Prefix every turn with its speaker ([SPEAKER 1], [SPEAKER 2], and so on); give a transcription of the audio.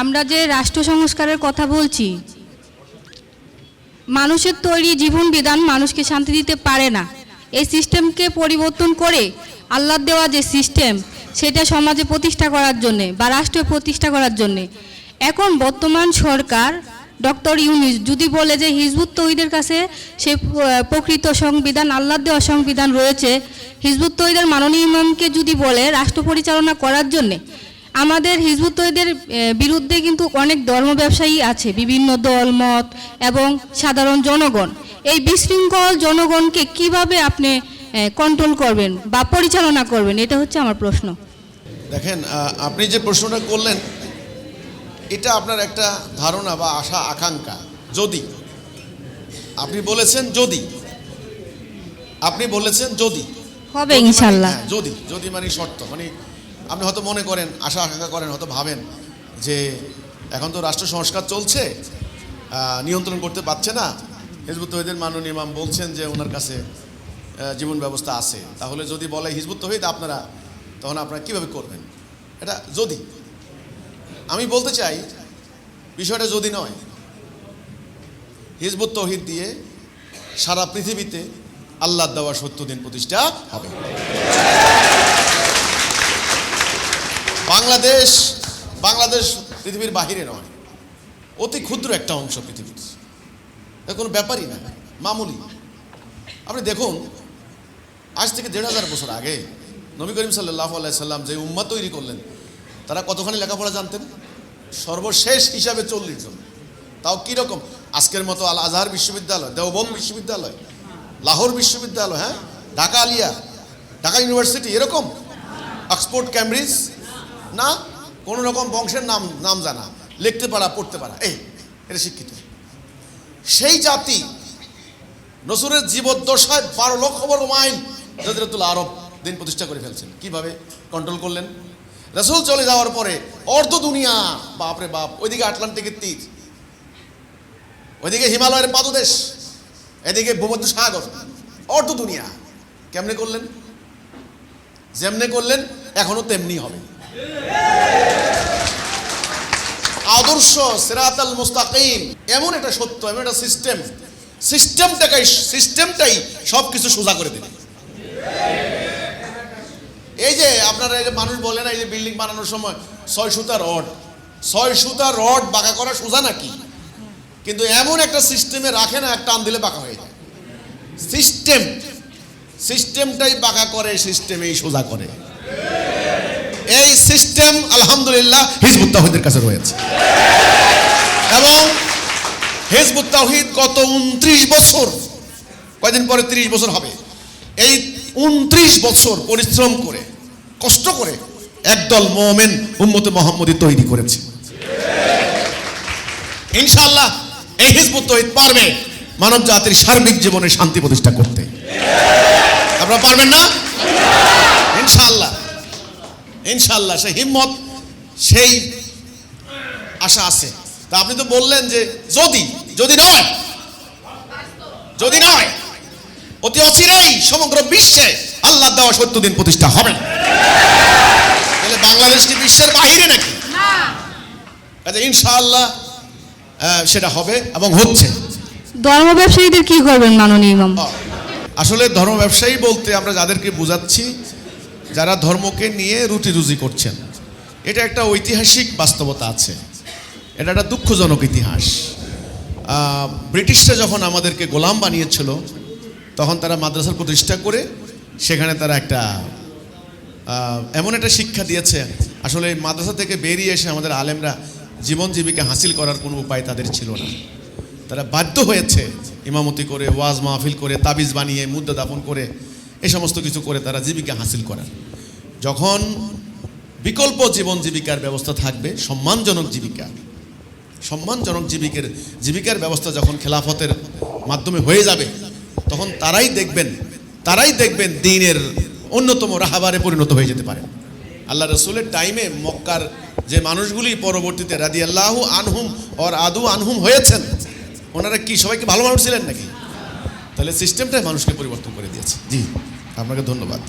[SPEAKER 1] আমরা যে রাষ্ট্র সংস্কারের কথা বলছি, মানুষের তৈরি জীবন বিধান মানুষকে শান্তি দিতে পারে না। এই সিস্টেমকে পরিবর্তন করে আল্লাহর দেওয়া যে সিস্টেম সেটা সমাজে প্রতিষ্ঠা করার জন্যে বা রাষ্ট্রে প্রতিষ্ঠা করার জন্যে। এখন বর্তমান সরকার, ডক্টর ইউনিস যদি বলে যে হিজবুত তৈদের কাছে সে প্রকৃত সংবিধান আল্লাহর দেওয়া সংবিধান রয়েছে, হিজবুত তৈদের মাননীয় ইমামকে যদি বলে রাষ্ট্র পরিচালনা করার জন্যে আমাদের হিজবুত তৈদের বিরুদ্ধে কিন্তু অনেক ধর্ম ব্যবসায়ী আছে বিভিন্ন দল মত এবং সাধারণ জনগণ। এই বিশৃঙ্খল জনগণকে কীভাবে আপনি কন্ট্রোল করবেন বা পরিচালনা করবেন এটা হচ্ছে আমার প্রশ্ন।
[SPEAKER 2] দেখেন আপনি যে প্রশ্নটা করলেন এটা আপনার একটা ধারণা বা আশা আকাঙ্ক্ষা। যদি আপনি বলেছেন যদি আপনি বলেছেন যদি।
[SPEAKER 1] হবে
[SPEAKER 2] মানে-
[SPEAKER 1] ইনশাল্লাহ।
[SPEAKER 2] হ্যাঁ, যদি যদি মানে শর্ত মানে আপনি হয়তো মনে করেন, আশা আকাঙ্ক্ষা করেন, হয়তো ভাবেন যে এখন তো রাষ্ট্র সংস্কার চলছে নিয়ন্ত্রণ করতে পারছে না। হিজবুত তহিদের মাননীয় ইমাম বলছেন যে ওনার কাছে জীবন ব্যবস্থা আছে। তাহলে যদি বলে হিজবুত তহিদ আপনারা, তখন আপনারা কীভাবে করবেন? এটা যদি, আমি বলতে চাই, বিষয়টা যদি নয়, হিজবুত তহিদ দিয়ে সারা পৃথিবীতে আল্লাহ দেওয়া সত্য দিন প্রতিষ্ঠা হবে। বাংলাদেশ বাংলাদেশ পৃথিবীর বাহিরে নয়। অতি ক্ষুদ্র একটা অংশ পৃথিবীর। কোনো ব্যাপারই না, মামুলি। আপনি দেখুন, আজ থেকে দেড় হাজার বছর আগে নবী করিম সাল্লাহ সাল্লাম যে উম্মা তৈরি করলেন, তারা কতখানি লেখাপড়া জানতেন? সর্বশেষ হিসাবে চল্লিশ জন। তাও কীরকম? আজকের মতো আল আজহার বিশ্ববিদ্যালয়, দেওবন্দ বিশ্ববিদ্যালয়, লাহোর বিশ্ববিদ্যালয় হ্যাঁ? ঢাকা আলিয়া, ঢাকা ইউনিভার্সিটি, এরকম? অক্সফোর্ড, ক্যামব্রিজ না? কোনো রকম বংশের নাম নাম জানা। লিখতে পারা, পড়তে পারা। এই, এটা শিক্ষিত। সেই জাতি নসুরের জীবদ্দশায় বারো লক্ষ বর্গ মাইল জজরতুল আরব দিন প্রতিষ্ঠা করে ফেলছেন। কীভাবে? কন্ট্রোল করলেন। রসুল চলে যাওয়ার পরে অর্ধ দুনিয়া বাপরে বাপ, ওইদিকে আটলান্টিকের তীর, ওইদিকে হিমালয়ের পাদদেশ, এদিকে ভূমধ্য সাগর, অর্ধ দুনিয়া। কেমনে করলেন? যেমনে করলেন, এখনও তেমনি হবে। আদর্শ সেরাতাল মুস্তাকিম। এমন একটা সত্য, এমন একটা সিস্টেম সিস্টেমটাকে সিস্টেমটাই সব কিছু সোজা করে দেবে। এই যে আপনারা এই যে মানুষ বলে না, এই যে বিল্ডিং বানানোর সময়, ছয় সুতা রড। ছয় সুতা রড বাঁকা করা সোজা নাকি? কিন্তু এমন একটা সিস্টেমে রাখে না, একটা টান দিলে বাঁকা হয়ে যায়। সিস্টেম সিস্টেমটাই বাঁকা করে সিস্টেমেই সোজা করে। এই সিস্টেম, আলহামদুলিল্লাহ, হিজবুত তাহিদের কাছে রয়েছে। এবং হিজবুত তাহিদ গত উনত্রিশ বছর, কয়দিন পরে তিরিশ বছর হবে? এই উনত্রিশ বছর পরিশ্রম করে, কষ্ট করে একদল মোমেন উম্মতে মোহাম্মদী তৈরি করেছে। ইনশাআল্লাহ এই হিজবুত তহিদ পারবে মানব জাতির সার্বিক জীবনে শান্তি প্রতিষ্ঠা করতে। আপনারা পারবেন না? ইনশাআল্লাহ। ইনশাআল্লাহ সেই হিম্মত সেই আশা আছে। তা আপনি তো বললেন যে যদি যদি নয় যদি নয় অতি অচিরেই সমগ্র বিশ্বে আল্লাহ দেওয়া সত্য দিন প্রতিষ্ঠা হবে। তাহলে বাংলাদেশ কি বিশ্বের বাহিরে নাকি? কাজে ইনশাআল্লাহ সেটা হবে এবং হচ্ছে।
[SPEAKER 1] ধর্ম ব্যবসায়ীদের কি করবেন মাননীয় ইমাম?
[SPEAKER 2] আসলে ধর্ম ব্যবসায়ী বলতে আমরা যাদেরকে বোঝাচ্ছি যারা ধর্মকে নিয়ে রুটি রুজি করছেন, এটা একটা ঐতিহাসিক বাস্তবতা আছে। এটা একটা দুঃখজনক ইতিহাস। ব্রিটিশরা যখন আমাদেরকে গোলাম বানিয়েছিল, তখন তারা মাদ্রাসার প্রতিষ্ঠা করে সেখানে তারা একটা এমন একটা শিক্ষা দিয়েছে। আসলে মাদ্রাসা থেকে বেরিয়ে এসে আমাদের আলেমরা জীবন জীবিকা হাসিল করার কোনো উপায় তাদের ছিল না। তারা বাধ্য হয়েছে ইমামতি করে, ওয়াজ মাহফিল করে, তাবিজ বানিয়ে মুদ্রা দাপন করে এই সমস্ত কিছু করে তারা জীবিকা হাসিল করার যখন বিকল্প জীবন জীবিকার ব্যবস্থা থাকবে, সম্মানজনক জীবিকা, সম্মানজনক জীবিকার জীবিকার ব্যবস্থা যখন খেলাফতের মাধ্যমে হয়ে যাবে, তখন তারাই দেখবেন তারাই দেখবেন দিনের অন্যতম রাহাবারে পরিণত হয়ে যেতে পারে। আল্লাহ রসুলের টাইমে মক্কার যে মানুষগুলি পরবর্তীতে রাদি আল্লাহ আনহুম ওর আদু আনহুম হয়েছেন, ওনারা কি সবাইকে ভালো মানুষ ছিলেন নাকি? তাহলে সিস্টেমটাই মানুষকে পরিবর্তন করে দিয়েছে। জি। আপনাকে ধন্যবাদ।